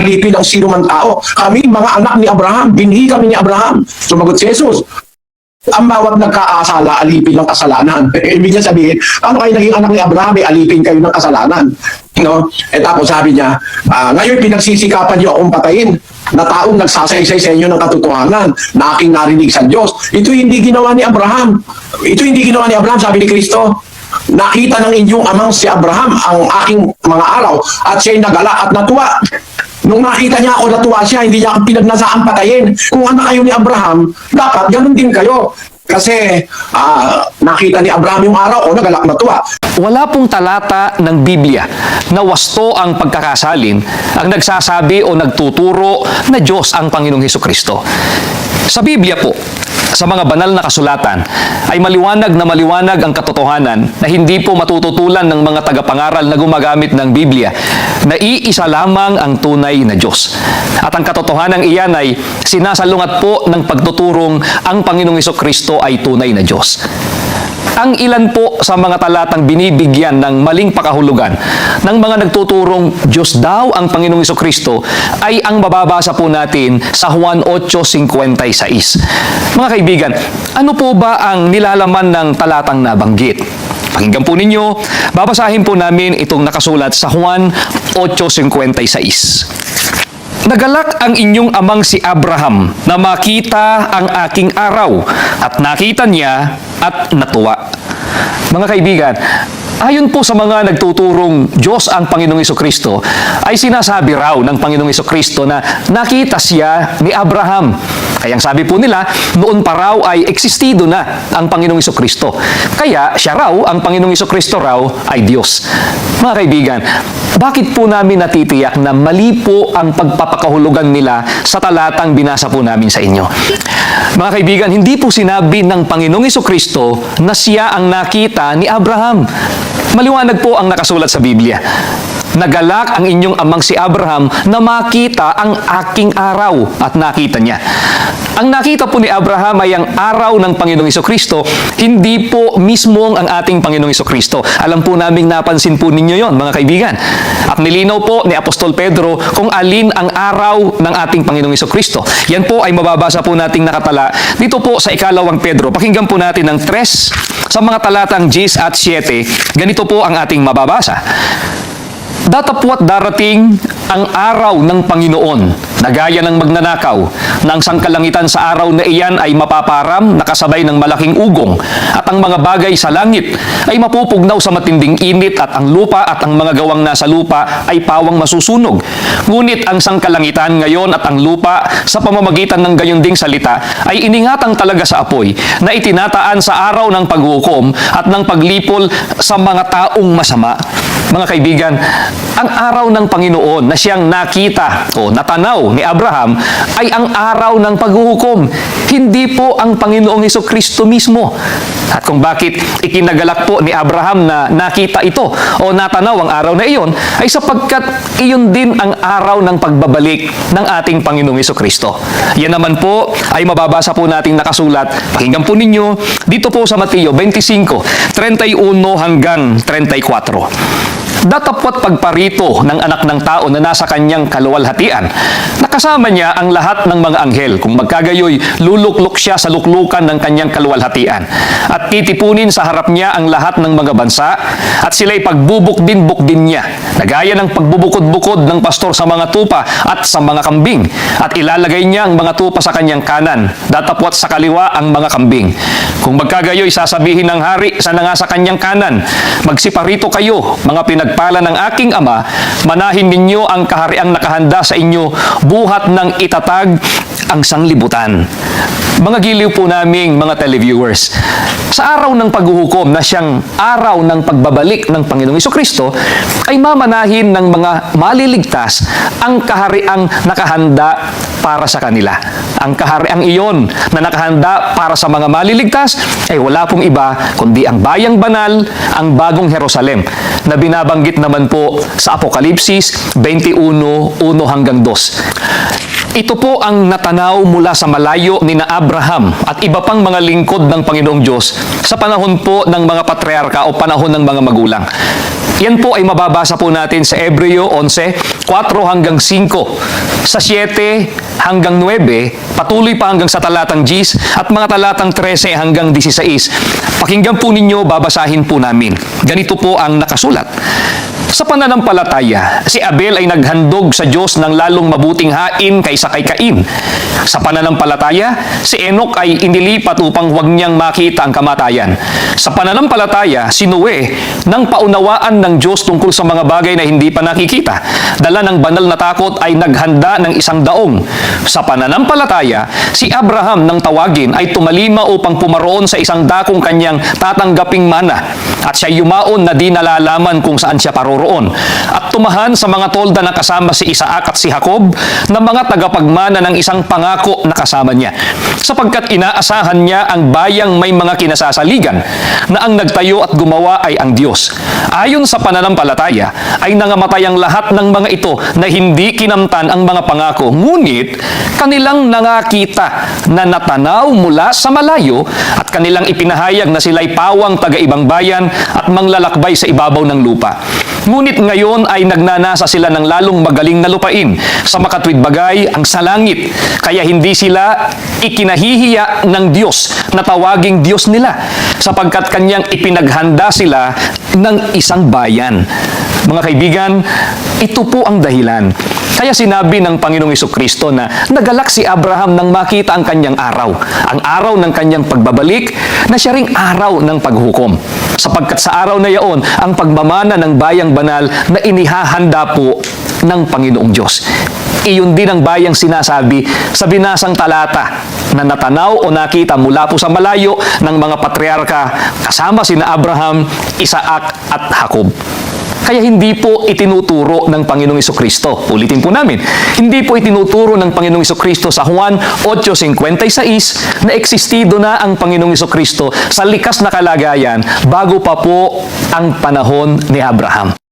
alipin ang sino man tao. Kami, mga anak ni Abraham, binhi kami ni Abraham. Sumagot si Jesus. Ang bawat nagkaasala, alipin ng kasalanan. Ibig niya sabihin, ano kayo naging anak ni Abraham, eh, alipin kayo ng kasalanan. No? Eh tapos sabi niya, ah, ngayon pinagsisikapan niyo akong patayin na taong nagsasaysay sa inyo ng katotohanan na aking narinig sa Diyos. Ito hindi ginawa ni Abraham. Ito hindi ginawa ni Abraham, sabi ni Kristo. Nakita ng inyong amang si Abraham ang aking mga araw at siya'y nagala at natuwa. Nung nakita niya ako, natuwa siya, hindi niya ako pinagnasaan patayin. Kung anak kayo ni Abraham, dapat ganun din kayo. Kasi ah, nakita ni Abraham yung araw, o nagalak natuwa. Wala pong talata ng Biblia na wasto ang pagkakasalin ang nagsasabi o nagtuturo na Diyos ang Panginoong Heso Kristo. Sa Biblia po, sa mga banal na kasulatan, ay maliwanag na maliwanag ang katotohanan na hindi po matututulan ng mga tagapangaral na gumagamit ng Biblia na iisa lamang ang tunay na Diyos. At ang katotohanan iyan ay sinasalungat po ng pagtuturong ang Panginoong Heso Kristo ay tunay na Diyos. Ang ilan po sa mga talatang binibigyan ng maling pakahulugan ng mga nagtuturong Diyos daw ang Panginoong Iso Kristo ay ang mababasa po natin sa Juan 8.56. Mga kaibigan, ano po ba ang nilalaman ng talatang nabanggit? Pakinggan po ninyo, babasahin po namin itong nakasulat sa Juan 8.56. Nagalak ang inyong amang si Abraham na makita ang aking araw at nakita niya at natuwa. Mga kaibigan, ayon po sa mga nagtuturong Diyos ang Panginoong Kristo, ay sinasabi raw ng Panginoong Kristo na nakita siya ni Abraham. Kaya ang sabi po nila, noon pa raw ay existido na ang Panginoong Iso Kristo. Kaya siya raw, ang Panginoong Iso Kristo raw ay Diyos. Mga kaibigan, bakit po namin natitiyak na mali po ang pagpapakahulugan nila sa talatang binasa po namin sa inyo? Mga kaibigan, hindi po sinabi ng Panginoong Iso Kristo na siya ang nakita ni Abraham. Maliwanag po ang nakasulat sa Biblia. Nagalak ang inyong amang si Abraham na makita ang aking araw at nakita niya. Ang nakita po ni Abraham ay ang araw ng Panginoong Iso Kristo, hindi po mismo ang ating Panginoong Iso Kristo. Alam po naming napansin po ninyo yon mga kaibigan. At nilinaw po ni Apostol Pedro kung alin ang araw ng ating Panginoong Iso Kristo. Yan po ay mababasa po nating nakatala dito po sa ikalawang Pedro. Pakinggan po natin ng tres sa mga talatang 10 at 7. Ganito po ang ating mababasa. Datapwat darating ang araw ng Panginoon na gaya ng magnanakaw na ang sangkalangitan sa araw na iyan ay mapaparam nakasabay ng malaking ugong at ang mga bagay sa langit ay mapupugnaw sa matinding init at ang lupa at ang mga gawang nasa lupa ay pawang masusunog. Ngunit ang sangkalangitan ngayon at ang lupa sa pamamagitan ng gayon ding salita ay iningatang talaga sa apoy na itinataan sa araw ng paghukom at ng paglipol sa mga taong masama. Mga kaibigan, ang araw ng Panginoon na siyang nakita o natanaw ni Abraham ay ang araw ng paghuhukom. Hindi po ang Panginoong Heso Kristo mismo. At kung bakit ikinagalak po ni Abraham na nakita ito o natanaw ang araw na iyon, ay sapagkat iyon din ang araw ng pagbabalik ng ating Panginoong Heso Kristo. Yan naman po ay mababasa po nating nakasulat. Pakinggan po ninyo dito po sa Mateo 25, 31 hanggang 34 datapwat pagparito ng anak ng tao na nasa kanyang kaluwalhatian. Nakasama niya ang lahat ng mga anghel. Kung magkagayoy, luluklok siya sa luklukan ng kanyang kaluwalhatian. At titipunin sa harap niya ang lahat ng mga bansa at sila'y pagbubukdin-bukdin niya. Nagaya ng pagbubukod-bukod ng pastor sa mga tupa at sa mga kambing. At ilalagay niya ang mga tupa sa kanyang kanan, datapwat sa kaliwa ang mga kambing. Kung magkagayoy, sasabihin ng hari sa nga sa kanyang kanan, magsiparito kayo, mga pinagpala ng aking ama, manahin ninyo ang kahariang nakahanda sa inyo, buhat ng itatag ang sanglibutan. Mga giliw po naming mga televiewers, sa araw ng paghuhukom na siyang araw ng pagbabalik ng Panginoong Kristo, ay mamanahin ng mga maliligtas ang kahariang nakahanda para sa kanila. Ang kahariang iyon na nakahanda para sa mga maliligtas ay wala pong iba kundi ang bayang banal, ang bagong Jerusalem na binabanggit naman po sa Apokalipsis 21, 1 hanggang 2. Ito po ang natanaw mula sa malayo ni na Abraham at iba pang mga lingkod ng Panginoong Diyos sa panahon po ng mga patriarka o panahon ng mga magulang. Yan po ay mababasa po natin sa Ebreo 11, 4 hanggang 5. Sa 7 hanggang 9, patuloy pa hanggang sa talatang 10 at mga talatang 13 hanggang 16. Pakinggan po ninyo, babasahin po namin. Ganito po ang nakasulat. Sa pananampalataya, si Abel ay naghandog sa Diyos ng lalong mabuting hain kaysa kay Cain. Sa pananampalataya, si Enoch ay inilipat upang huwag niyang makita ang kamatayan. Sa pananampalataya, si Noe nang paunawaan ng Diyos tungkol sa mga bagay na hindi pa nakikita. Dala ng banal na takot ay naghanda ng isang daong. Sa pananampalataya, si Abraham nang tawagin ay tumalima upang pumaroon sa isang dakong kanyang tatanggaping mana. At siya yumaon na di nalalaman kung saan siya paroroon. At tumahan sa mga tolda na kasama si Isaac at si Jacob na mga tagapagmana ng isang pangako na kasama niya. Sapagkat inaasahan niya ang bayang may mga kinasasaligan na ang nagtayo at gumawa ay ang Diyos. Ayon sa pananampalataya ay nangamatay ang lahat ng mga ito na hindi kinamtan ang mga pangako. Ngunit kanilang nangakita na natanaw mula sa malayo at kanilang ipinahayag na sila'y pawang taga-ibang bayan at manglalakbay sa ibabaw ng lupa. Ngunit ngayon ay nagnanasa sila ng lalong magaling na lupain sa makatwid bagay ang sa langit. Kaya hindi sila ikinahihiya ng Diyos na tawaging Diyos nila sapagkat kanyang ipinaghanda sila ng isang bayan. Mga kaibigan, ito po ang dahilan. Kaya sinabi ng Panginoong Kristo na nagalak si Abraham nang makita ang kanyang araw, ang araw ng kanyang pagbabalik na siya ring araw ng paghukom. Sapagkat sa araw na yaon, ang pagmamana ng bayang banal na inihahanda po ng Panginoong Diyos. Iyon din ang bayang sinasabi sa binasang talata na natanaw o nakita mula po sa malayo ng mga patriarka kasama sina Abraham, Isaac at Jacob. Kaya hindi po itinuturo ng Panginoong Kristo. Ulitin po namin. Hindi po itinuturo ng Panginoong Kristo sa Juan 8.56 na existido na ang Panginoong Kristo sa likas na kalagayan bago pa po ang panahon ni Abraham.